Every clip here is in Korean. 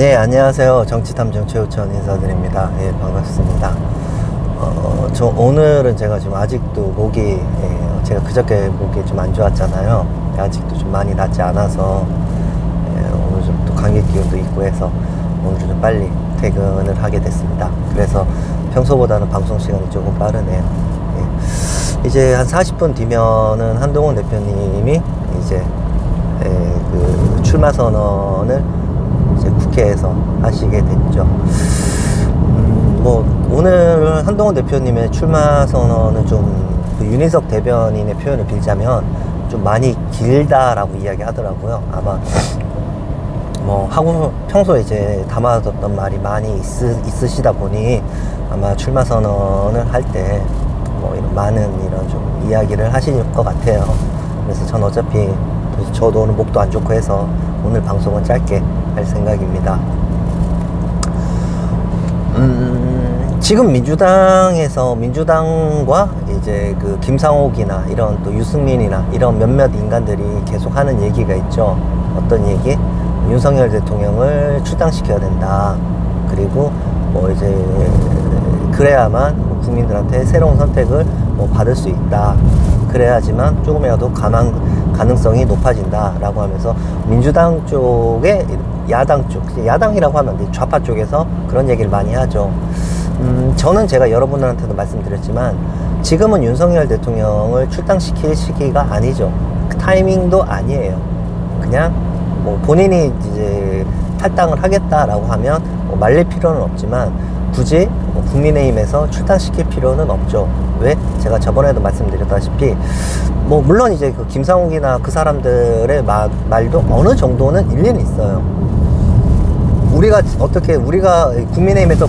네, 안녕하세요. 정치탐정 최우천 인사드립니다. 예, 반갑습니다. 어, 저 오늘은 제가 지금 아직도 목이, 예, 제가 그저께 목이 좀 안 좋았잖아요. 아직도 좀 많이 낫지 않아서, 예, 오늘 좀 또 감기 기운도 있고 해서 오늘 좀 빨리 퇴근을 하게 됐습니다. 그래서 평소보다는 방송 시간이 조금 빠르네요. 예. 이제 한 40분 뒤면은 한동훈 대표님이 이제 예, 그 출마 선언을 국회에서 하시게 됐죠. 음, 뭐 오늘 한동훈 대표님의 출마 선언은 좀 그 윤희석 대변인의 표현을 빌자면 좀 많이 길다라고 이야기하더라고요. 아마 뭐 하고 평소에 이제 담아뒀던 말이 많이 있으, 있으시다 보니 아마 출마 선언을 할 때 뭐 이런 많은 이런 좀 이야기를 하실 것 같아요. 그래서 전 어차피 저도 오늘 목도 안 좋고 해서 오늘 방송은 짧게 할 생각입니다. 음, 지금 민주당에서 민주당과 이제 그 김상옥이나 이런 또 유승민이나 이런 몇몇 인간들이 계속 하는 얘기가 있죠. 어떤 얘기? 윤석열 대통령을 출당시켜야 된다. 그리고 뭐 이제 그래야만 뭐 국민들한테 새로운 선택을 뭐 받을 수 있다. 그래야지만 조금이라도 가능, 가능성이 높아진다라고 하면서 민주당 쪽에 야당 쪽, 야당이라고 하면 안 돼. 좌파 쪽에서 그런 얘기를 많이 하죠. 음, 저는 제가 여러분들한테도 말씀드렸지만 지금은 윤석열 대통령을 출당시킬 시기가 아니죠. 그 타이밍도 아니에요. 그냥 뭐 본인이 이제 탈당을 하겠다라고 하면 뭐 말릴 필요는 없지만 굳이 뭐 국민의힘에서 출당시킬 필요는 없죠. 왜? 제가 저번에도 말씀드렸다시피 뭐 물론 이제 그 김상욱이나 그 사람들의 마, 말도 어느 정도는 일리는 있어요. 우리가 어떻게 우리가 국민의힘에서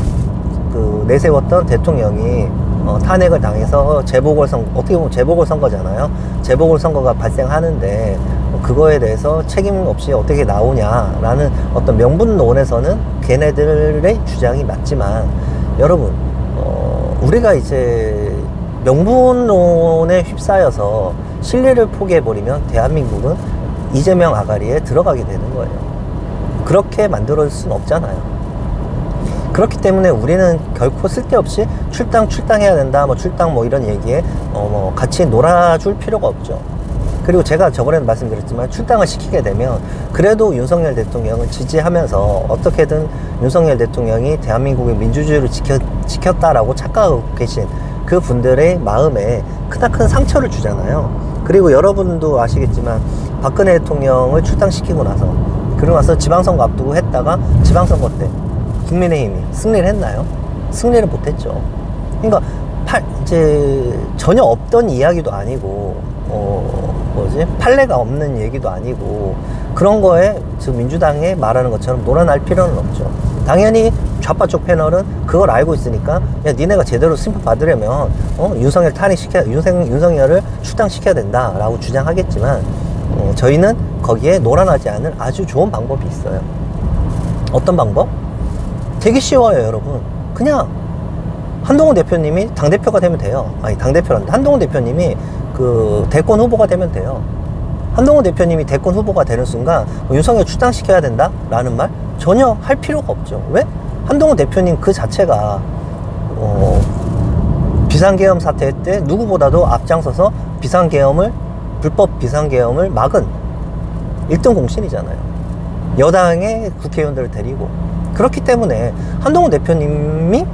그 내세웠던 대통령이 어, 탄핵을 당해서 재보궐선 어떻게 보면 재보궐선거잖아요. 재보궐선거가 발생하는데 그거에 대해서 책임 없이 어떻게 나오냐라는 어떤 명분론에서는 걔네들의 주장이 맞지만 여러분 어, 우리가 이제 명분론에 휩싸여서 신뢰를 포기해버리면 대한민국은 이재명 아가리에 들어가게 되는 거예요. 그렇게 만들어질 수는 없잖아요. 그렇기 때문에 우리는 결코 쓸데없이 출당 출당해야 된다 뭐 출당 뭐 이런 얘기에 어 뭐 같이 놀아줄 필요가 없죠. 그리고 제가 저번에도 말씀드렸지만 출당을 시키게 되면 그래도 윤석열 대통령을 지지하면서 어떻게든 윤석열 대통령이 대한민국의 민주주의를 지켜, 지켰다라고 착각하고 계신 그 분들의 마음에 크나큰 상처를 주잖아요. 그리고 여러분도 아시겠지만 박근혜 대통령을 출당시키고 나서 그러고 나서 지방선거 앞두고 했다가 지방선거 때 국민의힘이 승리를 했나요? 승리를 못했죠. 그러니까 팔, 이제 전혀 없던 이야기도 아니고 어 뭐지 판례가 없는 얘기도 아니고 그런 거에 지금 민주당에 말하는 것처럼 놀아날 필요는 없죠. 당연히 좌파 쪽 패널은 그걸 알고 있으니까 야 니네가 제대로 심판 받으려면 어 윤석열 탄핵시켜 윤석, 윤석열을 출당시켜야 된다라고 주장하겠지만 어, 저희는 거기에 놀아나지 않을 아주 좋은 방법이 있어요. 어떤 방법? 되게 쉬워요, 여러분. 그냥 한동훈 대표님이 당 대표가 되면 돼요. 아니, 당 대표란다. 한동훈 대표님이 그 대권 후보가 되면 돼요. 한동훈 대표님이 대권 후보가 되는 순간 뭐 윤석열 출당시켜야 된다라는 말 전혀 할 필요가 없죠. 왜? 한동훈 대표님 그 자체가 어, 비상계엄 사태 때 누구보다도 앞장서서 비상계엄을 불법 비상계엄을 막은 1등 공신이잖아요. 여당의 국회의원들을 데리고 그렇기 때문에 한동훈 대표님이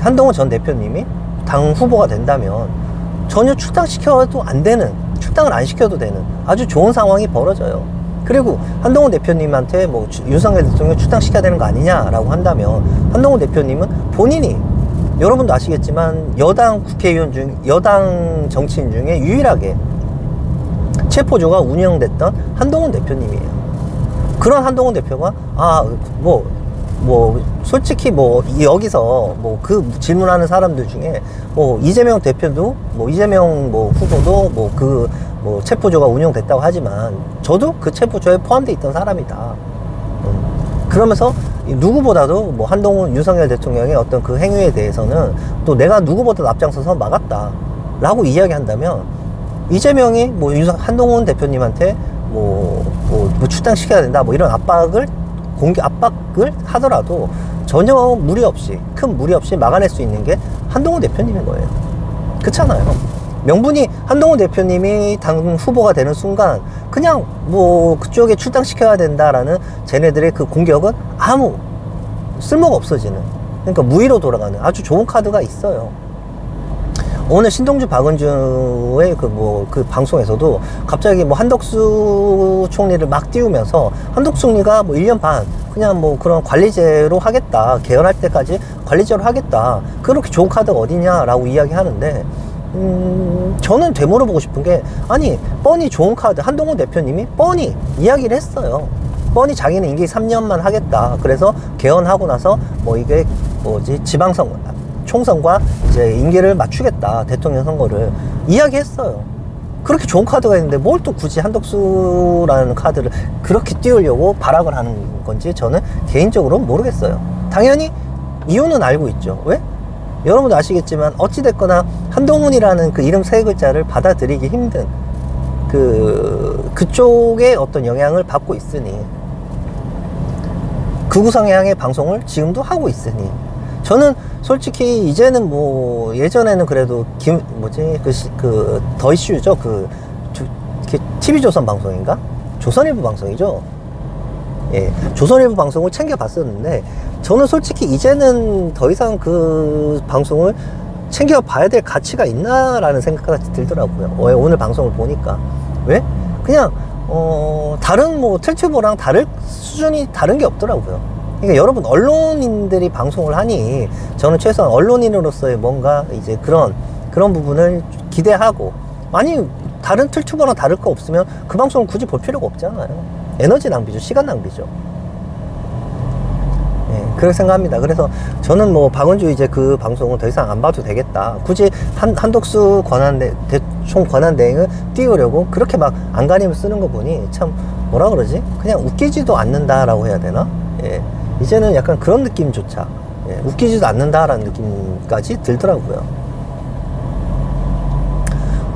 한동훈 전 대표님이 당 후보가 된다면 전혀 출당시켜도 안 되는 출당을 안 시켜도 되는 아주 좋은 상황이 벌어져요. 그리고 한동훈 대표님한테 뭐 주- 윤석열 대통령 출당시켜야 되는 거 아니냐라고 한다면 한동훈 대표님은 본인이 여러분도 아시겠지만 여당 국회의원 중 여당 정치인 중에 유일하게 체포조가 운영됐던 한동훈 대표님이에요. 그런 한동훈 대표가 아 뭐 뭐 솔직히 뭐 이- 여기서 뭐 그 질문하는 사람들 중에 뭐 이재명 대표도 뭐 이재명 뭐 후보도 뭐 그 뭐 체포조가 운영됐다고 하지만 저도 그 체포조에 포함돼 있던 사람이다. 음. 그러면서 이 누구보다도 뭐 한동훈 윤석열 대통령의 어떤 그 행위에 대해서는 또 내가 누구보다 앞장서서 막았다라고 이야기한다면 이재명이 뭐 한동훈 대표님한테 뭐, 뭐, 뭐 출당시켜야 된다 뭐 이런 압박을 공개 압박을 하더라도 전혀 무리 없이 큰 무리 없이 막아낼 수 있는 게 한동훈 대표님인 거예요. 그렇잖아요. 명분이 한동훈 대표님이 당 후보가 되는 순간 그냥 뭐 그쪽에 출당시켜야 된다라는 쟤네들의 그 공격은 아무 쓸모가 없어지는 그러니까 무위로 돌아가는 아주 좋은 카드가 있어요. 오늘 신동주 박은주의 그 뭐 그 방송에서도 갑자기 뭐 한덕수 총리를 막 띄우면서 한덕수 총리가 뭐 1년 반 그냥 뭐 그런 관리제로 하겠다 개헌할 때까지 관리제로 하겠다 그렇게 좋은 카드가 어디냐라고 이야기하는데 음 저는 되물어보고 싶은 게 아니 뻔히 좋은 카드 한동훈 대표님이 뻔히 이야기를 했어요. 뻔히 자기는 임기 3년만 하겠다. 그래서 개헌하고 나서 뭐 이게 뭐지? 지방선 총선과 이제 임기를 맞추겠다 대통령 선거를 이야기했어요. 그렇게 좋은 카드가 있는데 뭘 또 굳이 한덕수라는 카드를 그렇게 띄우려고 발악을 하는 건지 저는 개인적으로 모르겠어요. 당연히 이유는 알고 있죠. 왜? 여러분도 아시겠지만 어찌됐거나 한동훈이라는 그 이름 세 글자를 받아들이기 힘든 그 그쪽의 어떤 영향을 받고 있으니 극우 성향의 방송을 지금도 하고 있으니 저는 솔직히 이제는 뭐 예전에는 그래도 김 뭐지? 그더 이슈죠. 그 조, TV 조선 방송인가? 조선일보 방송이죠. 예 조선일보 방송을 챙겨 봤었는데 저는 솔직히 이제는 더 이상 그 방송을 챙겨 봐야 될 가치가 있나라는 생각이 들더라고요. 어, 오늘 방송을 보니까. 왜? 그냥 어 다른 뭐 틀튜버랑 다를 수준이 다른 게 없더라고요 그러니까 여러분 언론인들이 방송을 하니 저는 최소한 언론인으로서의 뭔가 이제 그런 그런 부분을 기대하고 아니 다른 틀튜버랑 다를 거 없으면 그 방송을 굳이 볼 필요가 없잖아요. 에너지 낭비죠, 시간 낭비죠. 예, 그렇게 생각합니다. 그래서 저는 뭐 박은주 이제 그 방송은 더 이상 안 봐도 되겠다. 굳이 한, 한독수 권한 대, 대총 권한 대행을 띄우려고 그렇게 막 안간힘을 쓰는 거 보니 참 뭐라 그러지? 그냥 웃기지도 않는다라고 해야 되나? 예. 이제는 약간 그런 느낌조차 예, 웃기지도 않는다라는 느낌까지 들더라고요.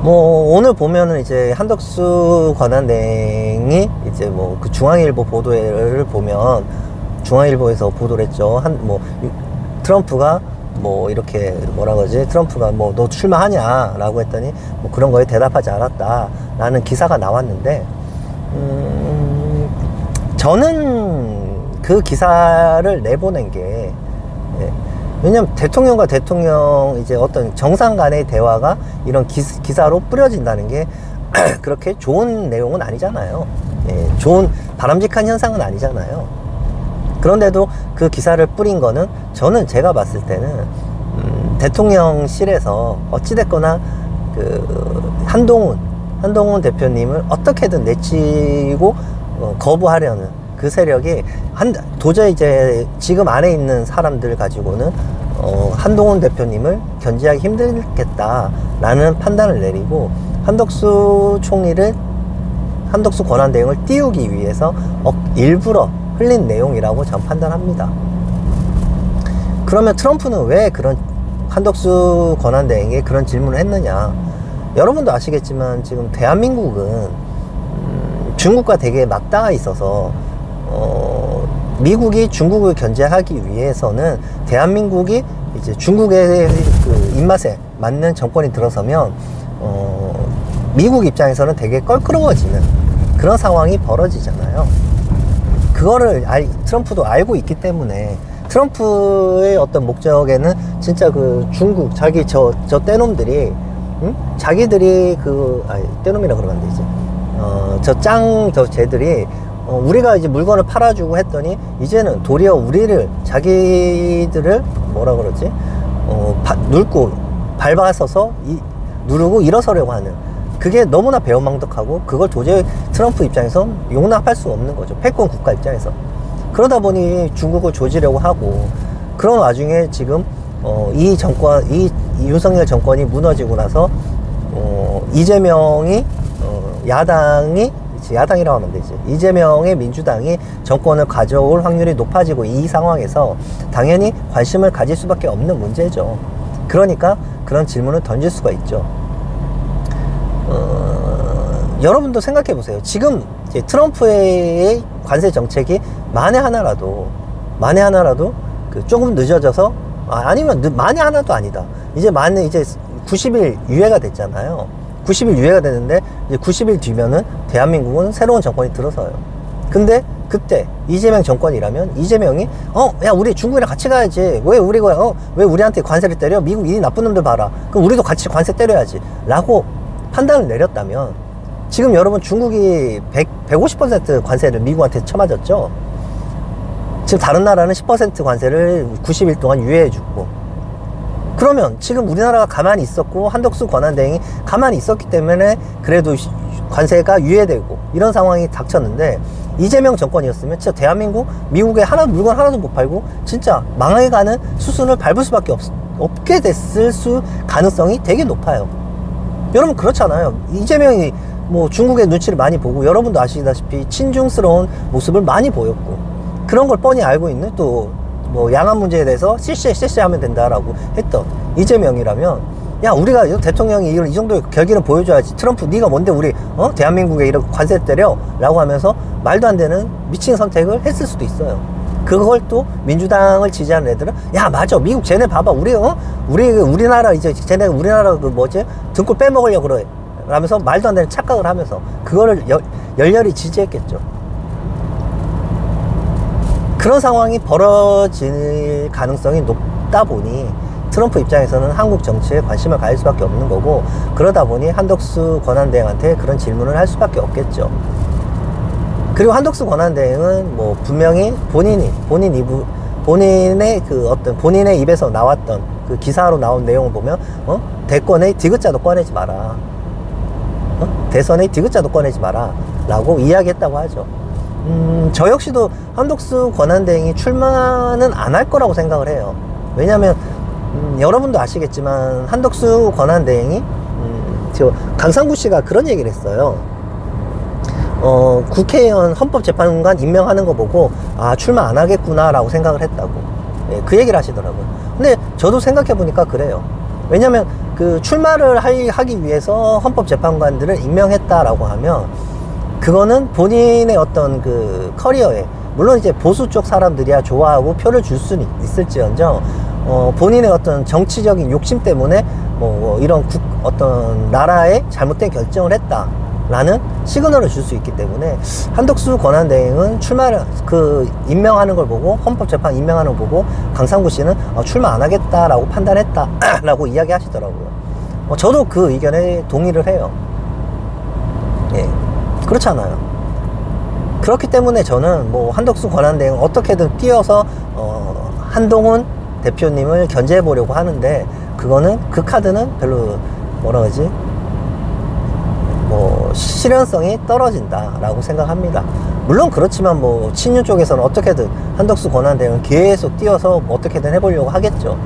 뭐 오늘 보면은 이제 한덕수 관한행이 이제 뭐 그 중앙일보 보도를 보면 중앙일보에서 보도를 했죠. 한 뭐 트럼프가 뭐 이렇게 뭐라 그러지 트럼프가 뭐 너 출마하냐라고 했더니 뭐 그런 거에 대답하지 않았다라는 기사가 나왔는데 음 저는 그 기사를 내보낸 게 예, 왜냐면 대통령과 대통령 이제 어떤 정상 간의 대화가 이런 기, 기사로 뿌려진다는 게 그렇게 좋은 내용은 아니잖아요. 예, 좋은 바람직한 현상은 아니잖아요. 그런데도 그 기사를 뿌린 거는 저는 제가 봤을 때는 음, 대통령실에서 어찌됐거나 그 한동훈 한동훈 대표님을 어떻게든 내치고 어, 거부하려는 그 세력이 한 도저히 이제 지금 안에 있는 사람들 가지고는 어, 한동훈 대표님을 견제하기 힘들겠다라는 판단을 내리고 한덕수 총리를 한덕수 권한 대응을 띄우기 위해서 어, 일부러 흘린 내용이라고 저는 판단합니다. 그러면 트럼프는 왜 그런 한덕수 권한 대행에 그런 질문을 했느냐? 여러분도 아시겠지만 지금 대한민국은 음, 중국과 되게 맞닿아 있어서 어, 미국이 중국을 견제하기 위해서는 대한민국이 이제 중국의 그 입맛에 맞는 정권이 들어서면 어, 미국 입장에서는 되게 껄끄러워지는 그런 상황이 벌어지잖아요. 그거를 알, 트럼프도 알고 있기 때문에 트럼프의 어떤 목적에는 진짜 그 중국 자기 저 저 떼놈들이 응? 자기들이 그 떼놈이라 그러면 안 되지. 어저 짱저 쟤들이 어, 우리가 이제 물건을 팔아주고 했더니 이제는 도리어 우리를 자기들을 뭐라 그러지? 어, 바, 눌고 밟아서서 이, 누르고 일어서려고 하는. 그게 너무나 배은망덕하고 그걸 도저히 트럼프 입장에선 용납할 수 없는 거죠. 패권 국가 입장에서. 그러다 보니 중국을 조지려고 하고 그런 와중에 지금 어, 이 정권 이, 이 윤석열 정권이 무너지고 나서 어, 이재명이 어, 야당이 야당이라고 하면 되지. 이재명의 민주당이 정권을 가져올 확률이 높아지고 이 상황에서 당연히 관심을 가질 수밖에 없는 문제죠. 그러니까 그런 질문을 던질 수가 있죠. 어, 여러분도 생각해 보세요. 지금 트럼프의 관세 정책이 만에 하나라도 만에 하나라도 그 조금 늦어져서 아, 아니면 늦- 만에 하나도 아니다. 이제 만에 이제 90일 유예가 됐잖아요. 90일 유예가 됐는데 이제 90일 뒤면은 대한민국은 새로운 정권이 들어서요. 근데 그때 이재명 정권이라면 이재명이 어 야 우리 중국이랑 같이 가야지 왜 우리가 어왜 우리한테 관세를 때려 미국 이 나쁜 놈들 봐라 그럼 우리도 같이 관세 때려야지라고 판단을 내렸다면 지금 여러분 중국이 100, 150% 관세를 미국한테 쳐맞았죠. 지금 다른 나라는 10% 관세를 90일 동안 유예해주고 그러면 지금 우리나라가 가만히 있었고 한덕수 권한대행이 가만히 있었기 때문에 그래도 시- 관세가 유예되고 이런 상황이 닥쳤는데 이재명 정권이었으면 진짜 대한민국 미국에 하나 물건 하나도 못 팔고 진짜 망해가는 수순을 밟을 수밖에 없, 없게 됐을 수 가능성이 되게 높아요. 여러분 그렇잖아요. 이재명이 뭐 중국의 눈치를 많이 보고 여러분도 아시다시피 친중스러운 모습을 많이 보였고 그런 걸 뻔히 알고 있는 또 뭐 양안 문제에 대해서 실시해 실시 하면 된다라고 했던 이재명이라면 야 우리가 이 대통령이 이런 이 정도의 결기를 보여줘야지. 트럼프 네가 뭔데 우리 어? 대한민국에 이런 관세 때려라고 하면서 말도 안 되는 미친 선택을 했을 수도 있어요. 그걸 또 민주당을 지지하는 애들은 야 맞아. 미국 쟤네 봐봐. 우리 어? 우리 우리나라 이제 쟤네 우리나라 그 뭐지? 등골 빼먹으려 그래. 라면서 말도 안 되는 착각을 하면서 그거를 열, 열렬히 지지했겠죠. 그런 상황이 벌어질 가능성이 높다 보니 트럼프 입장에서는 한국 정치에 관심을 가질 수밖에 없는 거고 그러다 보니 한덕수 권한대행한테 그런 질문을 할 수밖에 없겠죠. 그리고 한덕수 권한대행은 뭐 분명히 본인이 본인 이부 본인의 그 어떤 본인의 입에서 나왔던 그 기사로 나온 내용을 보면 어 대권의 디귿자도 꺼내지 마라 어? 대선의 디귿자도 꺼내지 마라 라고 이야기했다고 하죠 음, 저 역시도 한덕수 권한대행이 출마는 안 할 거라고 생각을 해요 왜냐하면 음, 여러분도 아시겠지만 한덕수 권한대행이 음, 저 강상구 씨가 그런 얘기를 했어요 어, 국회의원 헌법재판관 임명하는 거 보고 아 출마 안 하겠구나라고 생각을 했다고 예, 그 얘기를 하시더라고요. 근데 저도 생각해 보니까 그래요. 왜냐하면 그 출마를 할- 하기 위해서 헌법재판관들을 임명했다라고 하면 그거는 본인의 어떤 그 커리어에 물론 이제 보수 쪽 사람들이야 좋아하고 표를 줄 수는 있을지언정 어, 본인의 어떤 정치적인 욕심 때문에 뭐 이런 국, 어떤 나라의 잘못된 결정을 했다 라는 시그널을 줄 수 있기 때문에 한덕수 권한대행은 출마를 그 임명하는 걸 보고 헌법재판 임명하는 걸 보고 강상구 씨는 어, 출마 안 하겠다라고 판단했다라고 이야기하시더라고요. 어, 저도 그 의견에 동의를 해요. 예, 그렇잖아요. 그렇기 때문에 저는 뭐 한덕수 권한대행 어떻게든 뛰어서 어, 한동훈 대표님을 견제해 보려고 하는데 그거는 그 카드는 별로 뭐라 그러지 뭐 실현성이 떨어진다라고 생각합니다. 물론 그렇지만 뭐 친윤 쪽에서는 어떻게든 한덕수 권한대행은 계속 뛰어서 어떻게든 해보려고 하겠죠.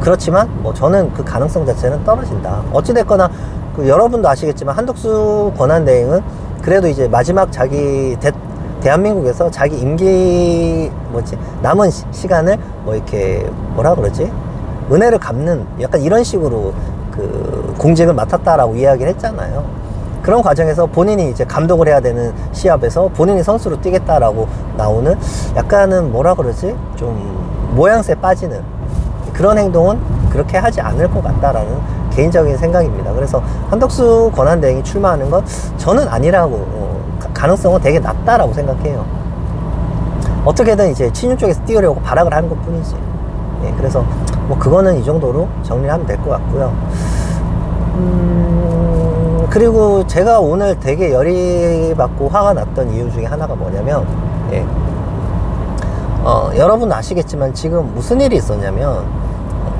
그렇지만 뭐 저는 그 가능성 자체는 떨어진다. 어찌됐거나 그 여러분도 아시겠지만 한덕수 권한대행은 그래도 이제 마지막 자기 대, 대한민국에서 자기 임기 뭐지 남은 시, 시간을 뭐 이렇게 뭐라 그러지 은혜를 갚는 약간 이런 식으로 그 공직을 맡았다라고 이야기를 했잖아요. 그런 과정에서 본인이 이제 감독을 해야 되는 시합에서 본인이 선수로 뛰겠다라고 나오는 약간은 뭐라 그러지 좀 모양새 빠지는 그런 행동은 그렇게 하지 않을 것 같다라는 개인적인 생각입니다. 그래서 한덕수 권한대행이 출마하는 건 저는 아니라고 어, 가- 가능성은 되게 낮다라고 생각해요. 어떻게든 이제 친윤 쪽에서 띄우려고 발악을 하는 것 뿐이지. 예, 그래서 뭐 그거는 이 정도로 정리하면 될 것 같고요. 음, 그리고 제가 오늘 되게 열이 받고 화가 났던 이유 중에 하나가 뭐냐면, 예. 어, 여러분 아시겠지만 지금 무슨 일이 있었냐면,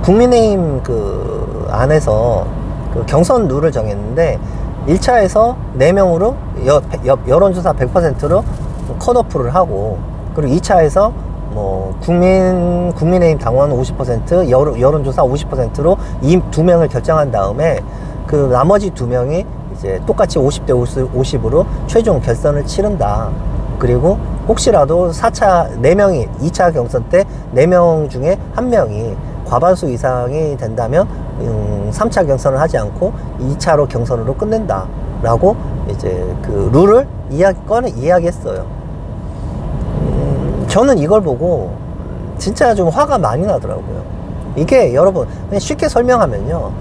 국민의힘 그 안에서 그 경선 룰을 정했는데, 1차에서 4명으로 여, 여, 여론조사 100%로 컷오프를 하고, 그리고 2차에서 뭐 국민 국민의힘 당원 50% 여론, 여론조사 50%로 이 두 명을 결정한 다음에 그 나머지 두 명이 이제 똑같이 50대 50 으로 최종 결선을 치른다. 그리고 혹시라도 4차 4명이 2차 경선 때 4명 중에 한 명이 과반수 이상이 된다면 음, 3차 경선을 하지 않고 2차로 경선으로 끝낸다. 라고 이제 그 룰을 이야기 꺼내 이야기했어요. 음, 저는 이걸 보고 진짜 좀 화가 많이 나더라고요. 이게 여러분 그냥 쉽게 설명하면요.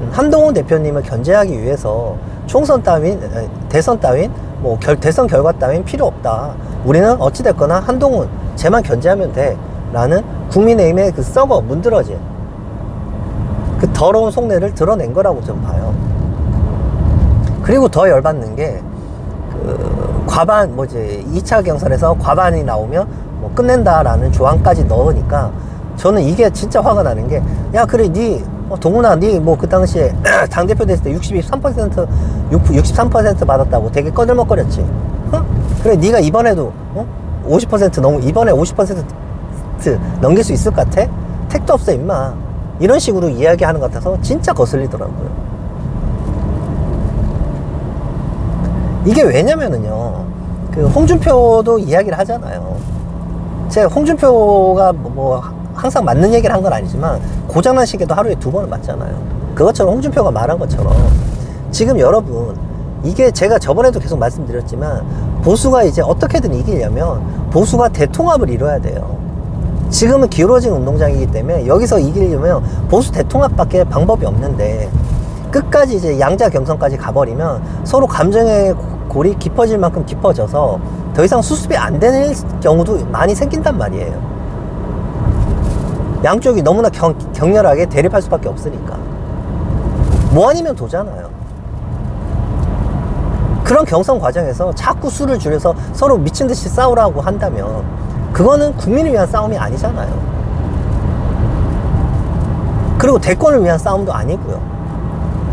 음, 한동훈 대표님을 견제하기 위해서 총선 따윈 에, 대선 따윈 뭐 결, 대선 결과 따윈 필요 없다. 우리는 어찌 됐거나 한동훈 쟤만 견제하면 돼 라는 국민의힘의 그 썩어 문드러진 그 더러운 속내를 드러낸 거라고 좀 봐요. 그리고 더 열받는 게, 그, 과반, 뭐지, 2차 경선에서 과반이 나오면 뭐 끝낸다라는 조항까지 넣으니까 저는 이게 진짜 화가 나는 게, 야, 그래, 니, 어, 동훈아, 니 뭐 그 당시에 당대표 됐을 때 63%, 63% 받았다고 되게 꺼들먹거렸지. 어? 그래, 니가 이번에도, 어? 50% 넘, 이번에 50% 넘길 수 있을 것 같아? 택도 없어, 임마. 이런 식으로 이야기하는 것 같아서 진짜 거슬리더라고요. 이게 왜냐면은요, 그 홍준표도 이야기를 하잖아요. 제가 홍준표가 뭐, 뭐 항상 맞는 얘기를 한 건 아니지만 고장난 시계도 하루에 두 번은 맞잖아요. 그것처럼 홍준표가 말한 것처럼 지금 여러분 이게 제가 저번에도 계속 말씀드렸지만 보수가 이제 어떻게든 이기려면 보수가 대통합을 이뤄야 돼요. 지금은 기울어진 운동장이기 때문에 여기서 이기려면 보수 대통합밖에 방법이 없는데 끝까지 이제 양자 경선까지 가버리면 서로 감정의 골이 깊어질 만큼 깊어져서 더 이상 수습이 안 되는 경우도 많이 생긴단 말이에요. 양쪽이 너무나 경, 격렬하게 대립할 수밖에 없으니까. 뭐 아니면 도잖아요. 그런 경선 과정에서 자꾸 수를 줄여서 서로 미친 듯이 싸우라고 한다면 그거는 국민을 위한 싸움이 아니잖아요. 그리고 대권을 위한 싸움도 아니고요.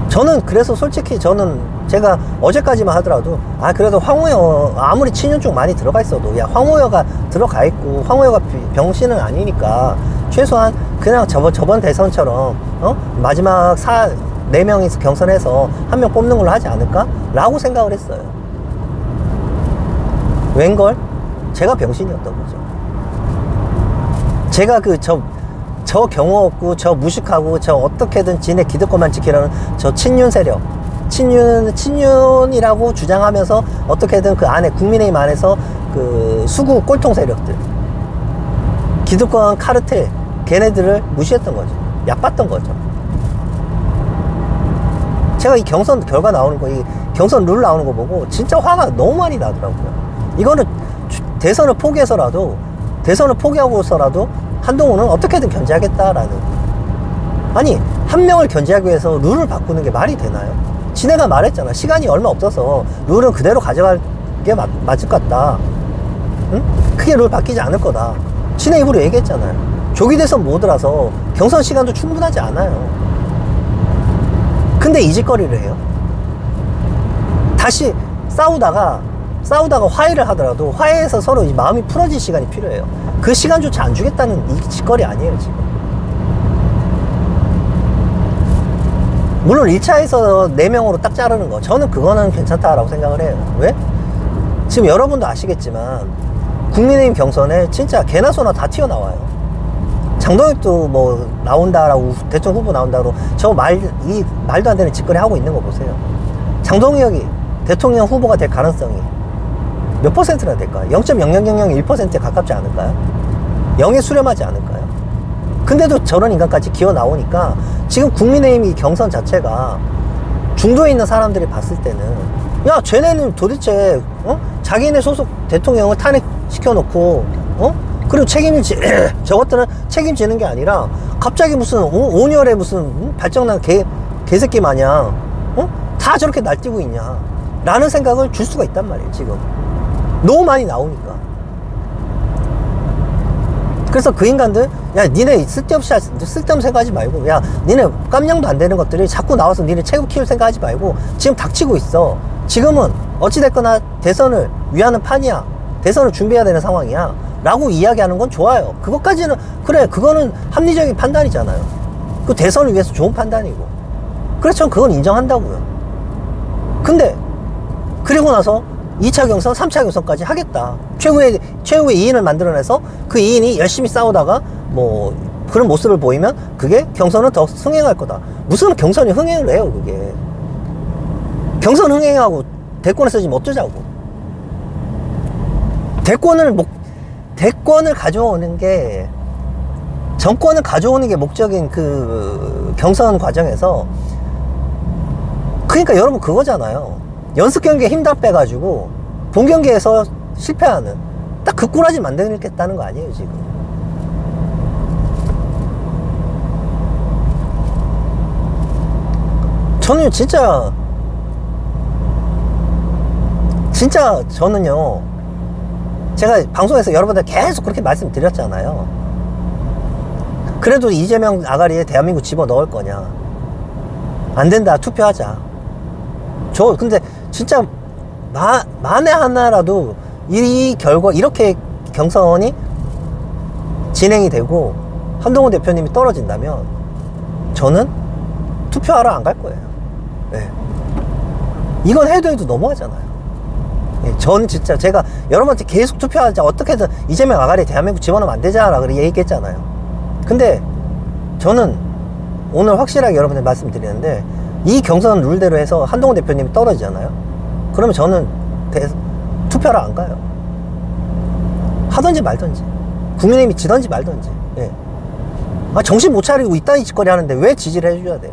저는 그래서 솔직히 저는 제가 어제까지만 하더라도 아 그래도 황우여 아무리 친윤 쪽 많이 들어가 있어도 야 황우여가 들어가 있고 황우여가 병신은 아니니까 최소한 그냥 저번 저번 대선처럼 어 마지막 사 네 명이서 경선해서 한 명 뽑는 걸로 하지 않을까라고 생각을 했어요. 웬걸 제가 병신이었던 거죠. 제가 그 저 저 경호 없고 저 무식하고 저 어떻게든 지네 기득권만 지키라는 저 친윤 세력 친윤 친윤이라고 주장하면서 어떻게든 그 안에 국민의힘 안에서 그 수구 꼴통 세력들 기득권 카르텔 걔네들을 무시했던 거죠 얕봤던 거죠 제가 이 경선 결과 나오는 거, 이 경선 룰 나오는 거 보고 진짜 화가 너무 많이 나더라고요. 이거는 주- 대선을 포기해서라도, 대선을 포기하고서라도 한동훈은 어떻게든 견제하겠다라는. 아니, 한 명을 견제하기 위해서 룰을 바꾸는 게 말이 되나요? 지네가 말했잖아. 시간이 얼마 없어서 룰은 그대로 가져갈 게 맞, 맞을 것 같다. 응? 크게 룰 바뀌지 않을 거다. 지네 입으로 얘기했잖아요. 조기 대선 모드라서 경선 시간도 충분하지 않아요. 근데 이 짓거리를 해요. 다시 싸우다가 싸우다가 화해를 하더라도 화해해서 서로 이 마음이 풀어질 시간이 필요해요. 그 시간조차 안 주겠다는 이 짓거리 아니에요, 지금. 물론 1차에서 4명으로 딱 자르는 거. 저는 그거는 괜찮다라고 생각을 해요. 왜? 지금 여러분도 아시겠지만, 국민의힘 경선에 진짜 개나 소나 다 튀어나와요. 장동혁도 뭐 나온다라고 대통령 후보 나온다고 저 말 이 말도 안 되는 짓거리 하고 있는 거 보세요. 장동혁이 대통령 후보가 될 가능성이 몇 퍼센트나 될까요? 0.0001%에 가깝지 않을까요? 0에 수렴하지 않을까요? 근데도 저런 인간까지 기어 나오니까 지금 국민의힘 이 경선 자체가 중도에 있는 사람들이 봤을 때는 야 쟤네는 도대체 어? 자기네 소속 대통령을 탄핵시켜 놓고 어? 그리고 책임지 저것들은 책임지는 게 아니라 갑자기 무슨 어? 온열에 무슨 음? 발정난 개 개새끼 마냥 어? 다 저렇게 날뛰고 있냐 라는 생각을 줄 수가 있단 말이에요 지금 너무 많이 나오니까. 그래서 그 인간들 야 니네 쓸데없이 하- 쓸데없는 생각하지 말고 야 니네 깜냥도 안 되는 것들이 자꾸 나와서 니네 체급 키울 생각 하지 말고 지금 닥치고 있어. 지금은 어찌됐거나 대선을 위하는 판이야. 대선을 준비해야 되는 상황이야. 라고 이야기하는 건 좋아요. 그것까지는 그래 그거는 합리적인 판단이잖아요. 그 대선을 위해서 좋은 판단이고. 전 그건 인정한다고요. 근데 그리고 나서 2차 경선, 3차 경선까지 하겠다. 최후의, 최후의 2인을 만들어내서 그 2인이 열심히 싸우다가 뭐 그런 모습을 보이면 그게 경선은 더 흥행할 거다. 무슨 경선이 흥행을 해요, 그게. 경선 흥행하고 대권을 쓰지면 어쩌자고. 대권을 목, 대권을 가져오는 게, 정권을 가져오는 게 목적인 그 경선 과정에서, 그러니까 여러분 그거잖아요. 연습 경기에 힘 다 빼가지고, 본 경기에서 실패하는, 딱 그 꼬라지 만들겠다는 거 아니에요, 지금. 저는 진짜 진짜 저는요 제가 방송에서 여러분들 계속 그렇게 말씀드렸잖아요. 그래도 이재명 아가리에 대한민국 집어 넣을 거냐. 안 된다 투표하자. 저 근데 진짜 마, 만에 하나라도 이 결과 이렇게 경선이 진행이 되고 한동훈 대표님이 떨어진다면 저는 투표하러 안 갈 거예요. 네. 이건 해도 해도 너무하잖아요. 예, 전 진짜 제가 여러분한테 계속 투표하자 어떻게든 이재명 아가리 대한민국 집어넣으면 안 되잖아 그렇게 얘기했잖아요. 근데 저는 오늘 확실하게 여러분들 말씀드리는데 이 경선 룰대로 해서 한동훈 대표님이 떨어지잖아요. 그러면 저는 대, 투표를 안 가요. 하든지 말든지 국민의힘이 지든지 말든지. 예. 아, 정신 못 차리고 이따위 짓거리 하는데 왜 지지를 해줘야 돼요?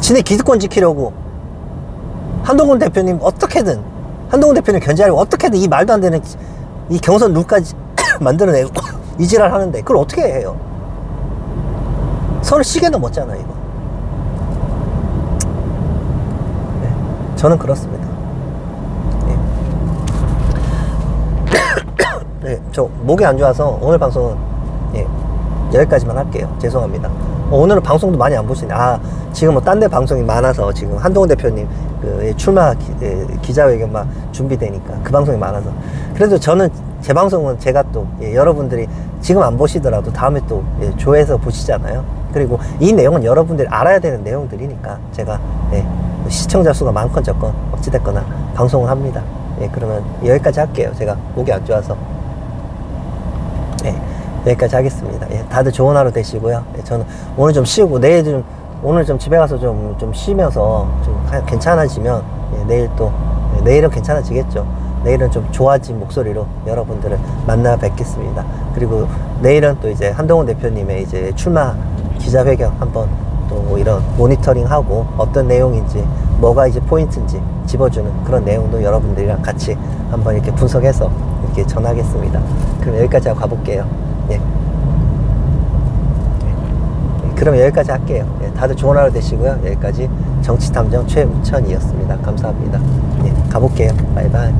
지네 기득권 지키려고 한동훈 대표님 어떻게든 한동훈 대표님 견제하려고 어떻게든 이 말도 안 되는 이 경선 룰까지 만들어내고 이 지랄 하는데 그걸 어떻게 해요? 서로 시계 넘었잖아 이거. 네, 저는 그렇습니다. 네. 네, 저 목이 안 좋아서 오늘 방송은 예, 여기까지만 할게요. 죄송합니다. 어, 오늘은 방송도 많이 안 보시네. 아, 지금 뭐 딴 데 방송이 많아서 지금 한동훈 대표님 그 예, 출마 기, 예, 기자회견 막 준비되니까 그 방송이 많아서. 그래도 저는 제 방송은 제가 또 예, 여러분들이 지금 안 보시더라도 다음에 또 예, 조회해서 보시잖아요. 그리고 이 내용은 여러분들이 알아야 되는 내용들이니까 제가 예, 시청자 수가 많건 적건 어찌됐거나 방송을 합니다. 예, 그러면 여기까지 할게요. 제가 목이 안 좋아서. 예, 여기까지 하겠습니다. 예, 다들 좋은 하루 되시고요. 예, 저는 오늘 좀 쉬고 내일 좀 오늘 좀 집에 가서 좀, 좀 쉬면서 좀 하- 괜찮아지면 예, 내일 또 예, 내일은 괜찮아지겠죠. 내일은 좀 좋아진 목소리로 여러분들을 만나 뵙겠습니다. 그리고 내일은 또 이제 한동훈 대표님의 이제 출마 기자회견 한번 또 이런 모니터링 하고 어떤 내용인지 뭐가 이제 포인트인지 집어주는 그런 내용도 여러분들이랑 같이 한번 이렇게 분석해서 이렇게 전하겠습니다. 그럼 여기까지 하고 가볼게요. 예. 예, 그럼 여기까지 할게요. 예, 다들 좋은 하루 되시고요. 여기까지 정치탐정 최우천이었습니다. 감사합니다. 예, 가볼게요. 바이바이.